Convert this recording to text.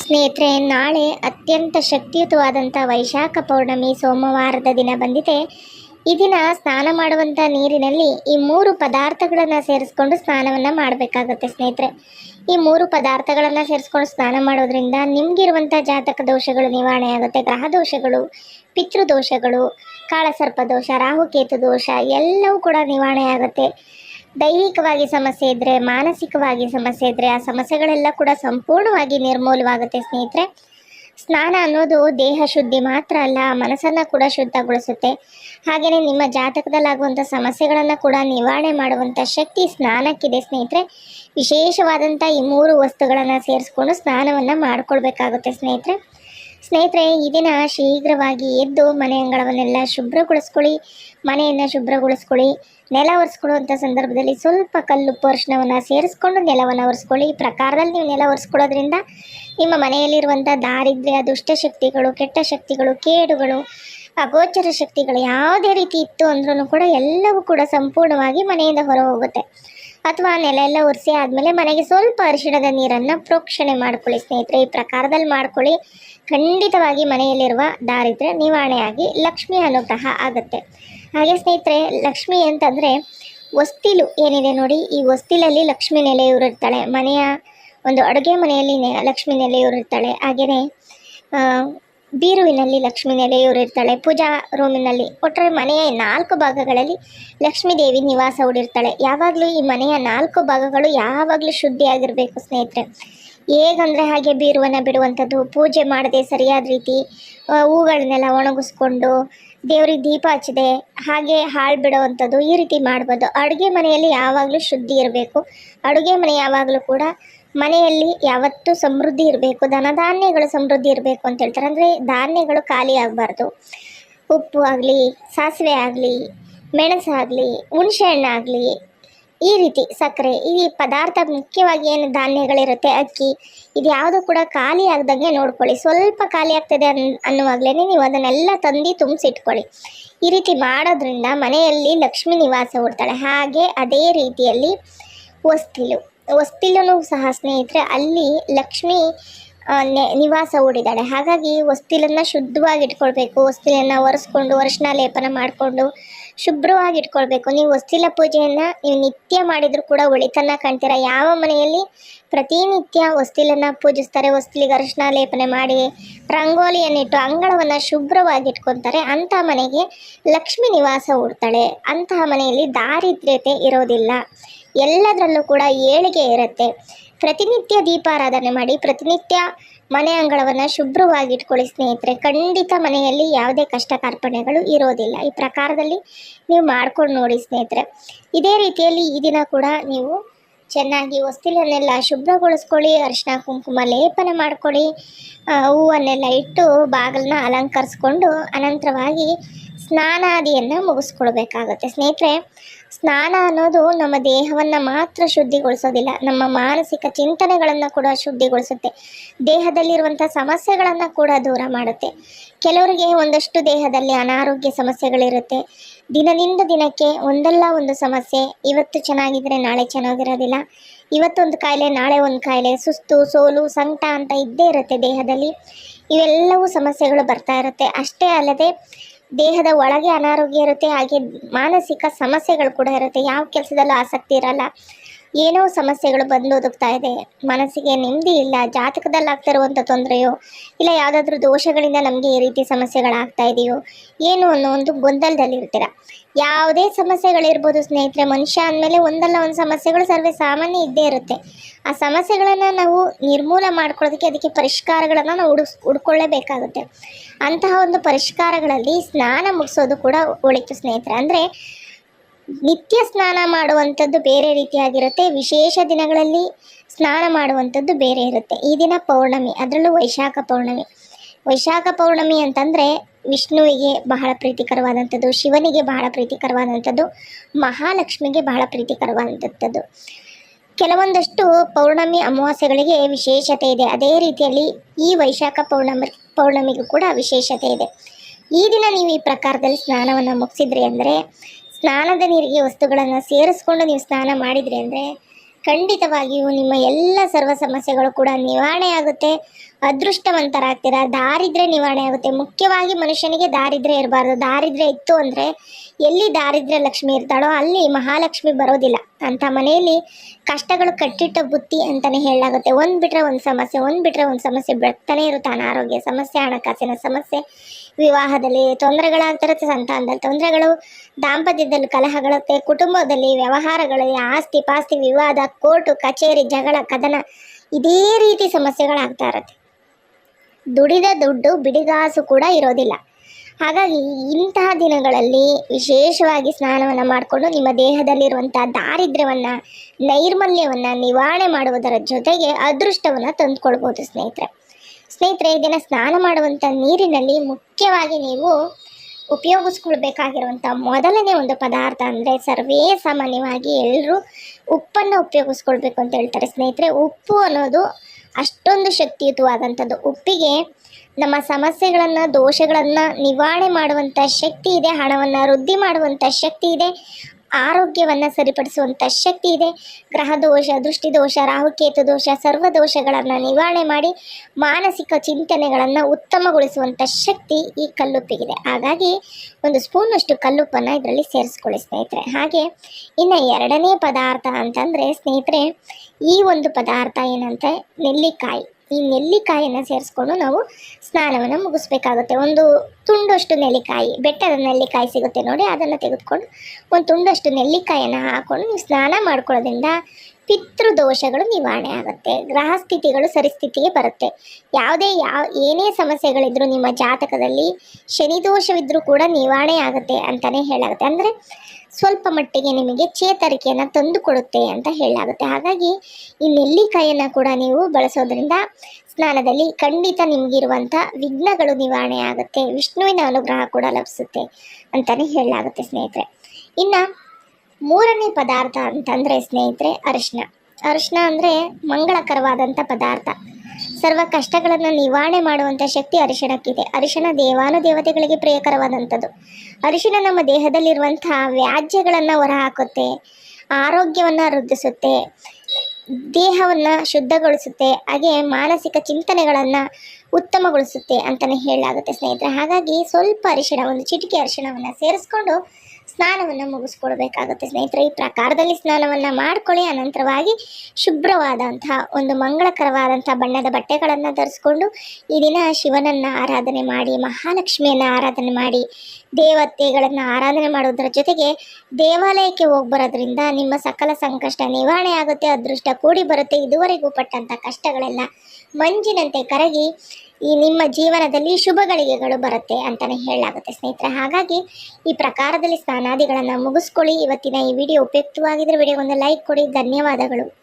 ಸ್ನೇಹಿತರೆ, ನಾಳೆ ಅತ್ಯಂತ ಶಕ್ತಿಯುತವಾದಂಥ ವೈಶಾಖ ಪೌರ್ಣಮಿ ಸೋಮವಾರದ ದಿನ ಬಂದಿದೆ. ಈ ದಿನ ಸ್ನಾನ ಮಾಡುವಂಥ ನೀರಿನಲ್ಲಿ ಈ ಮೂರು ಪದಾರ್ಥಗಳನ್ನು ಸೇರಿಸ್ಕೊಂಡು ಸ್ನಾನವನ್ನು ಮಾಡಬೇಕಾಗುತ್ತೆ ಸ್ನೇಹಿತರೆ. ಈ ಮೂರು ಪದಾರ್ಥಗಳನ್ನು ಸೇರಿಸ್ಕೊಂಡು ಸ್ನಾನ ಮಾಡೋದ್ರಿಂದ ನಿಮಗಿರುವಂಥ ಜಾತಕ ದೋಷಗಳು ನಿವಾರಣೆ ಆಗುತ್ತೆ. ಗ್ರಹ ದೋಷಗಳು ಪಿತೃದೋಷಗಳು ಕಾಳಸರ್ಪ ದೋಷ, ರಾಹುಕೇತು ದೋಷ ಎಲ್ಲವೂ ಕೂಡ ನಿವಾರಣೆ ಆಗುತ್ತೆ. ದೈಹಿಕವಾಗಿ ಸಮಸ್ಯೆ ಇದ್ದರೆ ಮಾನಸಿಕವಾಗಿ ಸಮಸ್ಯೆ ಇದ್ದರೆ ಆ ಸಮಸ್ಯೆಗಳೆಲ್ಲ ಕೂಡ ಸಂಪೂರ್ಣವಾಗಿ ನಿರ್ಮೂಲವಾಗುತ್ತೆ ಸ್ನೇಹಿತರೆ. ಸ್ನಾನ ಅನ್ನೋದು ದೇಹ ಶುದ್ಧಿ ಮಾತ್ರ ಅಲ್ಲ, ಮನಸ್ಸನ್ನು ಕೂಡ ಶುದ್ಧಗೊಳಿಸುತ್ತೆ. ಹಾಗೆಯೇ ನಿಮ್ಮ ಜಾತಕದಲ್ಲಾಗುವಂಥ ಸಮಸ್ಯೆಗಳನ್ನು ಕೂಡ ನಿವಾರಣೆ ಮಾಡುವಂಥ ಶಕ್ತಿ ಸ್ನಾನಕ್ಕಿದೆ ಸ್ನೇಹಿತರೆ. ವಿಶೇಷವಾದಂಥ ಈ ಮೂರು ವಸ್ತುಗಳನ್ನು ಸೇರಿಸ್ಕೊಂಡು ಸ್ನಾನವನ್ನು ಮಾಡಿಕೊಳ್ಬೇಕಾಗುತ್ತೆ ಸ್ನೇಹಿತರೆ. ಸ್ನೇಹಿತರೆ, ಈ ದಿನ ಶೀಘ್ರವಾಗಿ ಎದ್ದು ಮನೆ ಅಂಗಳವನ್ನೆಲ್ಲ ಶುಭ್ರಗೊಳಿಸ್ಕೊಳ್ಳಿ, ಮನೆಯನ್ನು ಶುಭ್ರಗೊಳಿಸ್ಕೊಳ್ಳಿ, ನೆಲ ಒರೆಸ್ಕೊಳ್ಳುವಂಥ ಸಂದರ್ಭದಲ್ಲಿ ಸ್ವಲ್ಪ ಕಲ್ಲು ಅರಿಶಿನವನ್ನು ಸೇರಿಸ್ಕೊಂಡು ನೆಲವನ್ನು ಒರೆಸ್ಕೊಳ್ಳಿ. ಈ ಪ್ರಕಾರದಲ್ಲಿ ನೀವು ನೆಲ ಒರೆಸ್ಕೊಳ್ಳೋದ್ರಿಂದ ನಿಮ್ಮ ಮನೆಯಲ್ಲಿರುವಂಥ ದಾರಿದ್ರ್ಯ, ದುಷ್ಟಶಕ್ತಿಗಳು, ಕೆಟ್ಟ ಶಕ್ತಿಗಳು, ಕೇಡುಗಳು, ಅಗೋಚರ ಶಕ್ತಿಗಳು ಯಾವುದೇ ರೀತಿ ಇತ್ತು ಅಂದ್ರೂ ಕೂಡ ಎಲ್ಲವೂ ಕೂಡ ಸಂಪೂರ್ಣವಾಗಿ ಮನೆಯಿಂದ ಹೊರ ಹೋಗುತ್ತೆ ಅಥವಾ ನೆಲ ಎಲ್ಲ ಒರೆಸಿ ಆದಮೇಲೆ ಮನೆಗೆ ಸ್ವಲ್ಪ ಅರಿಶಿಣದ ನೀರನ್ನು ಪ್ರೋಕ್ಷಣೆ ಮಾಡ್ಕೊಳ್ಳಿ, ಸ್ನೇಹಿತರೆ. ಈ ಪ್ರಕಾರದಲ್ಲಿ ಮಾಡ್ಕೊಳ್ಳಿ. ಖಂಡಿತವಾಗಿ ಮನೆಯಲ್ಲಿರುವ ದಾರಿದ್ರ್ಯ ನಿವಾರಣೆಯಾಗಿ ಲಕ್ಷ್ಮಿ ಅನುಗ್ರಹ ಆಗುತ್ತೆ. ಹಾಗೆ ಸ್ನೇಹಿತರೆ, ಲಕ್ಷ್ಮಿ ಅಂತಂದರೆ ವಸ್ತಿಲು ಏನಿದೆ ನೋಡಿ, ಈ ಹೊಸ್ತಿಲಲ್ಲಿ ಲಕ್ಷ್ಮಿ ನೆಲೆಯೂರಿರ್ತಾಳೆ ಮನೆಯ ಒಂದು ಅಡುಗೆ ಮನೆಯಲ್ಲಿ ಲಕ್ಷ್ಮಿ ನೆಲೆಯೂರಿರ್ತಾಳೆ ಹಾಗೆಯೇ ಬೀರುವಿನಲ್ಲಿ ಲಕ್ಷ್ಮೀ ನೆಲೆಯೂರಿರ್ತಾಳೆ ಪೂಜಾ ರೂಮಿನಲ್ಲಿ ಒಟ್ಟರೆ ಮನೆಯ ನಾಲ್ಕು ಭಾಗಗಳಲ್ಲಿ ಲಕ್ಷ್ಮೀ ದೇವಿ ನಿವಾಸ ಹೂಡಿರ್ತಾಳೆ. ಯಾವಾಗಲೂ ಈ ಮನೆಯ ನಾಲ್ಕು ಭಾಗಗಳು ಯಾವಾಗಲೂ ಶುದ್ಧಿಯಾಗಿರಬೇಕು ಸ್ನೇಹಿತರೆ. ಹೇಗಂದರೆ ಹಾಗೆ ಬೀರುವನ್ನು ಬಿಡುವಂಥದ್ದು. ಪೂಜೆ ಮಾಡದೆ ಸರಿಯಾದ ರೀತಿ ಹೂಗಳನ್ನೆಲ್ಲ ಒಣಗಿಸ್ಕೊಂಡು ದೇವ್ರಿಗೆ ದೀಪ ಹಚ್ಚಿದೆ. ಹಾಗೆ ಹಾಳು ಬಿಡುವಂಥದ್ದು ಈ ರೀತಿ ಮಾಡ್ಬೋದು. ಅಡುಗೆ ಮನೆಯಲ್ಲಿ ಯಾವಾಗಲೂ ಶುದ್ಧಿ ಇರಬೇಕು. ಅಡುಗೆ ಮನೆ ಯಾವಾಗಲೂ ಕೂಡ ಮನೆಯಲ್ಲಿ ಯಾವತ್ತೂ ಸಮೃದ್ಧಿ ಇರಬೇಕು, ಧನಧಾನ್ಯಗಳು ಸಮೃದ್ಧಿ ಇರಬೇಕು ಅಂತ ಹೇಳ್ತಾರೆ. ಅಂದರೆ ಧಾನ್ಯಗಳು ಖಾಲಿ ಆಗಬಾರ್ದು. ಉಪ್ಪು ಆಗಲಿ, ಸಾಸಿವೆ ಆಗಲಿ ಮೆಣಸಾಗಲಿ ಹುಣಸೆಹಣ್ಣು ಆಗಲಿ, ಈ ರೀತಿ ಸಕ್ಕರೆ, ಈ ಪದಾರ್ಥ ಮುಖ್ಯವಾಗಿ ಏನು ಧಾನ್ಯಗಳಿರುತ್ತೆ? ಅಕ್ಕಿ, ಇದು ಯಾವುದು ಕೂಡ ಖಾಲಿ ಆಗ್ದಂಗೆ ನೋಡ್ಕೊಳ್ಳಿ. ಸ್ವಲ್ಪ ಖಾಲಿ ಆಗ್ತದೆ ಅನ್ ಅನ್ನುವಾಗಲೇ ನೀವು ಅದನ್ನೆಲ್ಲ ತಂದು ತುಂಬಿಸಿಟ್ಕೊಳ್ಳಿ. ಈ ರೀತಿ ಮಾಡೋದ್ರಿಂದ ಮನೆಯಲ್ಲಿ ಲಕ್ಷ್ಮಿ ನಿವಾಸ ಹುಡ್ತಾಳೆ. ಹಾಗೆ ಅದೇ ರೀತಿಯಲ್ಲಿ ಹೊಸ್ತಿಲು. ಹೊಸ್ತಿಲೂ ಸಹ ಸ್ನೇಹಿತರೆ, ಅಲ್ಲಿ ಲಕ್ಷ್ಮಿ ನಿವಾಸ ಹೂಡಿದ್ದಾಳೆ. ಹಾಗಾಗಿ ಹೊಸ್ತಿಲನ್ನು ಶುದ್ಧವಾಗಿ ಇಟ್ಕೊಳ್ಬೇಕು. ಹೊಸ್ತಿಲನ್ನು ಒರೆಸ್ಕೊಂಡು ಅರಿಶಿನ ಲೇಪನ ಮಾಡಿಕೊಂಡು ಶುಭ್ರವಾಗಿ ಇಟ್ಕೊಳ್ಬೇಕು ನೀವು ವಸ್ತಿಲ ಪೂಜೆಯನ್ನು ನೀವು ನಿತ್ಯ ಮಾಡಿದರೂ ಕೂಡ ಒಳಿತನ್ನ ಕಾಣ್ತೀರ? ಯಾವ ಮನೆಯಲ್ಲಿ ಪ್ರತಿನಿತ್ಯ ಹೊಸ್ತಿಲನ್ನು ಪೂಜಿಸ್ತಾರೆ? ವಸ್ತಿಲಿಗೆ ಅರಿಶಿನ ಲೇಪನೆ ಮಾಡಿ ರಂಗೋಲಿಯನ್ನಿಟ್ಟು ಅಂಗಳವನ್ನು ಶುಭ್ರವಾಗಿ ಇಟ್ಕೊತಾರೆ ಅಂಥ ಮನೆಗೆ ಲಕ್ಷ್ಮಿ ನಿವಾಸ ಹೂಡ್ತಾಳೆ. ಅಂತಹ ಮನೆಯಲ್ಲಿ ದಾರಿದ್ರ್ಯತೆ ಇರೋದಿಲ್ಲ. ಎಲ್ಲದರಲ್ಲೂ ಕೂಡ ಏಳಿಗೆ ಇರುತ್ತೆ. ಪ್ರತಿನಿತ್ಯ ದೀಪಾರಾಧನೆ ಮಾಡಿ, ಪ್ರತಿನಿತ್ಯ ಮನೆ ಅಂಗಳವನ್ನು ಶುಭ್ರವಾಗಿ ಇಟ್ಕೊಳ್ಳಿ ಸ್ನೇಹಿತರೆ. ಖಂಡಿತ ಮನೆಯಲ್ಲಿ ಯಾವುದೇ ಕಷ್ಟ ಕಾರ್ಪಣ್ಯಗಳು ಇರೋದಿಲ್ಲ. ಈ ಪ್ರಕಾರದಲ್ಲಿ ನೀವು ಮಾಡ್ಕೊಂಡು ನೋಡಿ ಸ್ನೇಹಿತರೆ. ಇದೇ ರೀತಿಯಲ್ಲಿ ಈ ದಿನ ಕೂಡ ನೀವು ಚೆನ್ನಾಗಿ ಹೊಸ್ತಿಲನ್ನೆಲ್ಲ ಶುಭ್ರಗೊಳಿಸ್ಕೊಳ್ಳಿ ಅರಿಶಿನ ಕುಂಕುಮ, ಲೇಪನ ಮಾಡ್ಕೊಳ್ಳಿ ಹೂವನ್ನೆಲ್ಲ ಇಟ್ಟು ಬಾಗಿಲನ್ನ ಅಲಂಕರಿಸ್ಕೊಂಡು ಅನಂತರವಾಗಿ ಸ್ನಾನಾದಿಯನ್ನು ಮುಗಿಸ್ಕೊಳ್ಬೇಕಾಗುತ್ತೆ ಸ್ನೇಹಿತರೆ, ಸ್ನಾನ ಅನ್ನೋದು ನಮ್ಮ ದೇಹವನ್ನು ಮಾತ್ರ ಶುದ್ಧಿಗೊಳಿಸೋದಿಲ್ಲ, ನಮ್ಮ ಮಾನಸಿಕ ಚಿಂತನೆಗಳನ್ನು ಕೂಡ ಶುದ್ಧಿಗೊಳಿಸುತ್ತೆ. ದೇಹದಲ್ಲಿರುವಂಥ ಸಮಸ್ಯೆಗಳನ್ನು ಕೂಡ ದೂರ ಮಾಡುತ್ತೆ. ಕೆಲವರಿಗೆ ಒಂದಷ್ಟು ದೇಹದಲ್ಲಿ ಅನಾರೋಗ್ಯ ಸಮಸ್ಯೆಗಳಿರುತ್ತೆ. ದಿನದಿಂದ ದಿನಕ್ಕೆ ಒಂದಲ್ಲ ಒಂದು ಸಮಸ್ಯೆ, ಇವತ್ತು ಚೆನ್ನಾಗಿದ್ರೆ ನಾಳೆ ಚೆನ್ನಾಗಿರೋದಿಲ್ಲ. ಇವತ್ತೊಂದು ಕಾಯಿಲೆ, ನಾಳೆ ಒಂದು ಕಾಯಿಲೆ, ಸುಸ್ತು, ಸೋಲು, ಸಂಕಟ ಅಂತ ಇದ್ದೇ ಇರುತ್ತೆ ದೇಹದಲ್ಲಿ. ಇವೆಲ್ಲವೂ ಸಮಸ್ಯೆಗಳು ಬರ್ತಾ ಇರುತ್ತೆ. ಅಷ್ಟೇ ಅಲ್ಲದೆ ದೇಹದ ಒಳಗೆ ಅನಾರೋಗ್ಯ ಇರುತ್ತೆ ಹಾಗೆ ಮಾನಸಿಕ ಸಮಸ್ಯೆಗಳು ಕೂಡ ಇರುತ್ತೆ. ಯಾವ ಕೆಲಸದಲ್ಲೂ ಆಸಕ್ತಿ ಇರಲ್ಲ. ಏನೋ ಸಮಸ್ಯೆಗಳು ಬಂದು ಒದಗ್ತಾ ಇದೆ. ಮನಸ್ಸಿಗೆ ನೆಮ್ಮದಿ ಇಲ್ಲ ಜಾತಕದಲ್ಲಿ ಆಗ್ತಾ ಇರುವಂಥ ತೊಂದರೆಯೋ, ಇಲ್ಲ ಯಾವುದಾದ್ರೂ ದೋಷಗಳಿಂದ ನಮಗೆ ಈ ರೀತಿ ಸಮಸ್ಯೆಗಳಾಗ್ತಾ ಇದೆಯೋ, ಏನು ಅನ್ನೋ ಒಂದು ಗೊಂದಲದಲ್ಲಿ ಇರ್ತೀರ. ಯಾವುದೇ ಸಮಸ್ಯೆಗಳಿರ್ಬೋದು ಸ್ನೇಹಿತರೆ, ಮನುಷ್ಯ ಅಂದಮೇಲೆ ಒಂದಲ್ಲ ಒಂದು ಸಮಸ್ಯೆಗಳು ಸರ್ವೇ ಸಾಮಾನ್ಯ ಇದ್ದೇ ಇರುತ್ತೆ. ಆ ಸಮಸ್ಯೆಗಳನ್ನು ನಾವು ನಿರ್ಮೂಲ ಮಾಡ್ಕೊಳ್ಳೋದಕ್ಕೆ ಅದಕ್ಕೆ ಪರಿಷ್ಕಾರಗಳನ್ನು ನಾವು ಹುಡುಸ್ ಹುಡ್ಕೊಳ್ಳೇಬೇಕಾಗುತ್ತೆ ಅಂತಹ ಒಂದು ಪರಿಷ್ಕಾರಗಳಲ್ಲಿ ಸ್ನಾನ ಮುಗಿಸೋದು ಕೂಡ ಒಳಿತು ಸ್ನೇಹಿತರೆ. ಅಂದರೆ ನಿತ್ಯ ಸ್ನಾನ ಮಾಡುವಂಥದ್ದು ಬೇರೆ ರೀತಿಯಾಗಿರುತ್ತೆ. ವಿಶೇಷ ದಿನಗಳಲ್ಲಿ ಸ್ನಾನ ಮಾಡುವಂಥದ್ದು ಬೇರೆ ಇರುತ್ತೆ. ಈ ದಿನ ಪೌರ್ಣಮಿ, ಅದರಲ್ಲೂ ವೈಶಾಖ ಪೌರ್ಣಮಿ. ವೈಶಾಖ ಪೌರ್ಣಮಿ ಅಂತಂದರೆ ವಿಷ್ಣುವಿಗೆ ಬಹಳ ಪ್ರೀತಿಕರವಾದಂಥದ್ದು, ಶಿವನಿಗೆ ಬಹಳ ಪ್ರೀತಿಕರವಾದಂಥದ್ದು, ಮಹಾಲಕ್ಷ್ಮಿಗೆ ಬಹಳ ಪ್ರೀತಿಕರವಾದಂಥದ್ದು. ಕೆಲವೊಂದಷ್ಟು ಪೌರ್ಣಮಿ ಅಮಾವಾಸ್ಯೆಗಳಿಗೆ ವಿಶೇಷತೆ ಇದೆ. ಅದೇ ರೀತಿಯಲ್ಲಿ ಈ ವೈಶಾಖ ಪೌರ್ಣಮಿ, ಪೌರ್ಣಮಿಗೂ ಕೂಡ ವಿಶೇಷತೆ ಇದೆ. ಈ ದಿನ ನೀವು ಈ ಪ್ರಕಾರದಲ್ಲಿ ಸ್ನಾನವನ್ನು ಮುಗಿಸಿದ್ರಿ ಅಂದರೆ ಸ್ನಾನದ ನೀರಿಗೆ ವಸ್ತುಗಳನ್ನು ಸೇರಿಸ್ಕೊಂಡು ನೀವು ಸ್ನಾನ ಮಾಡಿದ್ರಿ ಅಂದರೆ ಖಂಡಿತವಾಗಿಯೂ ನಿಮ್ಮ ಎಲ್ಲ ಸರ್ವ ಸಮಸ್ಯೆಗಳು ಕೂಡ ನಿವಾರಣೆ ಆಗುತ್ತೆ. ಅದೃಷ್ಟವಂತರಾಗ್ತೀರಾ? ದಾರಿದ್ರೆ ನಿವಾರಣೆ ಆಗುತ್ತೆ. ಮುಖ್ಯವಾಗಿ ಮನುಷ್ಯನಿಗೆ ದಾರಿದ್ರೆ ಇರಬಾರ್ದು. ದಾರಿದ್ರೆ ಇತ್ತು ಅಂದರೆ ಎಲ್ಲಿ ದಾರಿದ್ರೆ ಲಕ್ಷ್ಮಿ ಇರ್ತಾಳೋ ಅಲ್ಲಿ ಮಹಾಲಕ್ಷ್ಮಿ ಬರೋದಿಲ್ಲ. ಅಂಥ ಮನೆಯಲ್ಲಿ ಕಷ್ಟಗಳು ಕಟ್ಟಿಟ್ಟ ಬುತ್ತಿ ಅಂತಲೇ ಹೇಳಲಾಗುತ್ತೆ. ಒಂದು ಬಿಟ್ಟರೆ ಒಂದು ಸಮಸ್ಯೆ, ಒಂದು ಬಿಟ್ಟರೆ ಒಂದು ಸಮಸ್ಯೆ ಬರ್ತಾನೆ ಇರುತ್ತೆ ಅನಾರೋಗ್ಯ, ಸಮಸ್ಯೆ, ಹಣಕಾಸಿನ ಸಮಸ್ಯೆ, ವಿವಾಹದಲ್ಲಿ ತೊಂದರೆಗಳಾಗ್ತಿರುತ್ತೆ ಸಂತಾನದಲ್ಲಿ. ತೊಂದರೆಗಳು ದಾಂಪತ್ಯದಲ್ಲಿ ಕಲಹಗಳತ್ತೆ ಕುಟುಂಬದಲ್ಲಿ ವ್ಯವಹಾರಗಳಲ್ಲಿ ಆಸ್ತಿ ಪಾಸ್ತಿ ವಿವಾದ, ಕೋರ್ಟು, ಕಚೇರಿ, ಜಗಳ, ಕದನ, ಇದೇ ರೀತಿ ಸಮಸ್ಯೆಗಳಾಗ್ತಾ ಇರುತ್ತೆ. ದುಡಿದ ದುಡ್ಡು, ಬಿಡಿಗಾಸು ಕೂಡ ಇರೋದಿಲ್ಲ. ಹಾಗಾಗಿ ಇಂತಹ ದಿನಗಳಲ್ಲಿ ವಿಶೇಷವಾಗಿ ಸ್ನಾನವನ್ನು ಮಾಡಿಕೊಂಡು ನಿಮ್ಮ ದೇಹದಲ್ಲಿರುವಂಥ ದಾರಿದ್ರ್ಯವನ್ನು, ನೈರ್ಮಲ್ಯವನ್ನು ನಿವಾರಣೆ ಮಾಡುವುದರ ಜೊತೆಗೆ ಅದೃಷ್ಟವನ್ನು ತಂದುಕೊಳ್ಬೋದು ಸ್ನೇಹಿತರೆ. ಸ್ನೇಹಿತರೆ ಇದನ್ನು ಸ್ನಾನ ಮಾಡುವಂಥ ನೀರಿನಲ್ಲಿ ಮುಖ್ಯವಾಗಿ ನೀವು ಉಪಯೋಗಿಸ್ಕೊಳ್ಬೇಕಾಗಿರುವಂಥ ಮೊದಲನೇ ಒಂದು ಪದಾರ್ಥ ಅಂದರೆ ಸರ್ವೇ ಸಾಮಾನ್ಯವಾಗಿ ಎಲ್ಲರೂ ಉಪ್ಪನ್ನು ಉಪಯೋಗಿಸ್ಕೊಳ್ಬೇಕು ಅಂತ ಹೇಳ್ತಾರೆ ಸ್ನೇಹಿತರೆ. ಉಪ್ಪು ಅನ್ನೋದು ಅಷ್ಟೊಂದು ಶಕ್ತಿಯುತವಾದಂಥದ್ದು ಉಪ್ಪಿಗೆ ನಮ್ಮ ಸಮಸ್ಯೆಗಳನ್ನು, ದೋಷಗಳನ್ನು ನಿವಾರಣೆ ಮಾಡುವಂಥ ಶಕ್ತಿ ಇದೆ, ಹಣವನ್ನು ವೃದ್ಧಿ ಮಾಡುವಂಥ ಶಕ್ತಿ ಇದೆ, ಆರೋಗ್ಯವನ್ನು ಸರಿಪಡಿಸುವಂಥ ಶಕ್ತಿ ಇದೆ. ಗ್ರಹ ದೋಷ ದೃಷ್ಟಿದೋಷ ರಾಹುಕೇತು ದೋಷ, ಸರ್ವ ದೋಷಗಳನ್ನು ನಿವಾರಣೆ ಮಾಡಿ ಮಾನಸಿಕ ಚಿಂತನೆಗಳನ್ನು ಉತ್ತಮಗೊಳಿಸುವಂಥ ಶಕ್ತಿ ಈ ಕಲ್ಲುಪ್ಪಿಗಿದೆ. ಹಾಗಾಗಿ ಒಂದು ಸ್ಪೂನಷ್ಟು ಕಲ್ಲುಪ್ಪನ್ನು ಇದರಲ್ಲಿ ಸೇರಿಸ್ಕೊಳ್ಳಿ ಸ್ನೇಹಿತರೆ. ಹಾಗೆ ಇನ್ನು ಎರಡನೇ ಪದಾರ್ಥ ಅಂತಂದರೆ ಸ್ನೇಹಿತರೆ ಈ ಒಂದು ಪದಾರ್ಥ ಏನಂತೆ ನೆಲ್ಲಿಕಾಯಿ. ಈ ನೆಲ್ಲಿಕಾಯಿಯನ್ನು ಸೇರಿಸ್ಕೊಂಡು ನಾವು ಸ್ನಾನವನ್ನು ಮುಗಿಸ್ಬೇಕಾಗುತ್ತೆ. ಒಂದು ತುಂಡಷ್ಟು ನೆಲ್ಲಿಕಾಯಿ, ಬೆಟ್ಟದ ನೆಲ್ಲಿಕಾಯಿ ಸಿಗುತ್ತೆ ನೋಡಿ, ಅದನ್ನು ತೆಗೆದುಕೊಂಡು ಒಂದು ತುಂಡಷ್ಟು ನೆಲ್ಲಿಕಾಯಿಯನ್ನು ಹಾಕ್ಕೊಂಡು ನೀವು ಸ್ನಾನ ಮಾಡ್ಕೊಳ್ಳೋದ್ರಿಂದ ಪಿತೃದೋಷಗಳು ನಿವಾರಣೆ ಆಗುತ್ತೆ. ಗ್ರಹ ಸ್ಥಿತಿಗಳು ಸರಿಸ್ಥಿತಿಗೆ ಬರುತ್ತೆ. ಯಾವುದೇ ಯಾವ ಏನೇ ಸಮಸ್ಯೆಗಳಿದ್ದರೂ ನಿಮ್ಮ ಜಾತಕದಲ್ಲಿ ಶನಿ ದೋಷವಿದ್ರೂ ಕೂಡ ನಿವಾರಣೆ ಆಗುತ್ತೆ ಅಂತಲೇ ಹೇಳಾಗುತ್ತೆ. ಅಂದರೆ ಸ್ವಲ್ಪ ಮಟ್ಟಿಗೆ ನಿಮಗೆ ಚೇತರಿಕೆಯನ್ನು ತಂದು ಕೊಡುತ್ತೆ ಅಂತ ಹೇಳಲಾಗುತ್ತೆ. ಹಾಗಾಗಿ ಈ ನೆಲ್ಲಿಕಾಯಿಯನ್ನು ಕೂಡ ನೀವು ಬಳಸೋದ್ರಿಂದ ಸ್ನಾನದಲ್ಲಿ ಖಂಡಿತ ನಿಮಗಿರುವಂಥ ವಿಘ್ನಗಳು ನಿವಾರಣೆ ಆಗುತ್ತೆ, ವಿಷ್ಣುವಿನ ಅನುಗ್ರಹ ಕೂಡ ಲಭಿಸುತ್ತೆ ಅಂತಲೇ ಹೇಳಲಾಗುತ್ತೆ ಸ್ನೇಹಿತರೆ. ಇನ್ನು ಮೂರನೇ ಪದಾರ್ಥ ಅಂತಂದರೆ ಸ್ನೇಹಿತರೆ ಅರಿಶಿನ ಅರಿಶಿನ ಅಂದರೆ ಮಂಗಳಕರವಾದಂಥ ಪದಾರ್ಥ. ಸರ್ವ ಕಷ್ಟಗಳನ್ನು ನಿವಾರಣೆ ಮಾಡುವಂಥ ಶಕ್ತಿ ಅರಿಶಿಣಕ್ಕಿದೆ. ಅರಿಶಿಣ ದೇವಾನುದೇವತೆಗಳಿಗೆ ಪ್ರಿಯಕರವಾದಂಥದ್ದು. ಅರಿಶಿಣ ನಮ್ಮ ದೇಹದಲ್ಲಿರುವಂತಹ ವ್ಯಾಜ್ಯಗಳನ್ನು ಹೊರಹಾಕುತ್ತೆ, ಆರೋಗ್ಯವನ್ನು ವೃದ್ಧಿಸುತ್ತೆ, ದೇಹವನ್ನು ಶುದ್ಧಗೊಳಿಸುತ್ತೆ, ಹಾಗೆ ಮಾನಸಿಕ ಚಿಂತನೆಗಳನ್ನು ಉತ್ತಮಗೊಳಿಸುತ್ತೆ ಅಂತಲೇ ಹೇಳಲಾಗುತ್ತೆ ಸ್ನೇಹಿತರೆ. ಹಾಗಾಗಿ ಸ್ವಲ್ಪ ಅರಿಶಿಣ, ಒಂದು ಚಿಟಿಕೆ ಅರಿಶಿಣವನ್ನು ಸೇರಿಸ್ಕೊಂಡು ಸ್ನಾನವನ್ನು ಮುಗಿಸ್ಕೊಡ್ಬೇಕಾಗುತ್ತೆ ಸ್ನೇಹಿತರೆ. ಈ ಪ್ರಕಾರದಲ್ಲಿ ಸ್ನಾನವನ್ನು ಮಾಡ್ಕೊಳ್ಳಿ, ಅನಂತರವಾಗಿ ಶುಭ್ರವಾದಂತಹ ಒಂದು ಮಂಗಳಕರವಾದಂಥ ಬಣ್ಣದ ಬಟ್ಟೆಗಳನ್ನು ಧರಿಸ್ಕೊಂಡು ಈ ದಿನ ಶಿವನನ್ನು ಆರಾಧನೆ ಮಾಡಿ, ಮಹಾಲಕ್ಷ್ಮಿಯನ್ನು ಆರಾಧನೆ ಮಾಡಿ, ದೇವತೆಗಳನ್ನು ಆರಾಧನೆ ಮಾಡೋದರ ಜೊತೆಗೆ ದೇವಾಲಯಕ್ಕೆ ಹೋಗಿ ಬರೋದ್ರಿಂದ ನಿಮ್ಮ ಸಕಲ ಸಂಕಷ್ಟ ನಿವಾರಣೆ ಆಗುತ್ತೆ, ಅದೃಷ್ಟ ಕೂಡಿ ಬರುತ್ತೆ. ಇದುವರೆಗೂ ಪಟ್ಟಂಥ ಕಷ್ಟಗಳೆಲ್ಲ ಮಂಜಿನಂತೆ ಕರಗಿ ಈ ನಿಮ್ಮ ಜೀವನದಲ್ಲಿ ಶುಭ ಗಳಿಗೆಗಳು ಬರುತ್ತೆ ಅಂತಲೇ ಹೇಳಲಾಗುತ್ತೆ ಸ್ನೇಹಿತರೆ. ಹಾಗಾಗಿ ಈ ಪ್ರಕಾರದಲ್ಲಿ ಸ್ನಾನಾದಿಗಳನ್ನು ಮುಗಿಸ್ಕೊಳ್ಳಿ. ಇವತ್ತಿನ ಈ ವಿಡಿಯೋ ಉಪಯುಕ್ತವಾಗಿದ್ದರೆ ವಿಡಿಯೋಗೊಂದು ಲೈಕ್ ಕೊಡಿ. ಧನ್ಯವಾದಗಳು.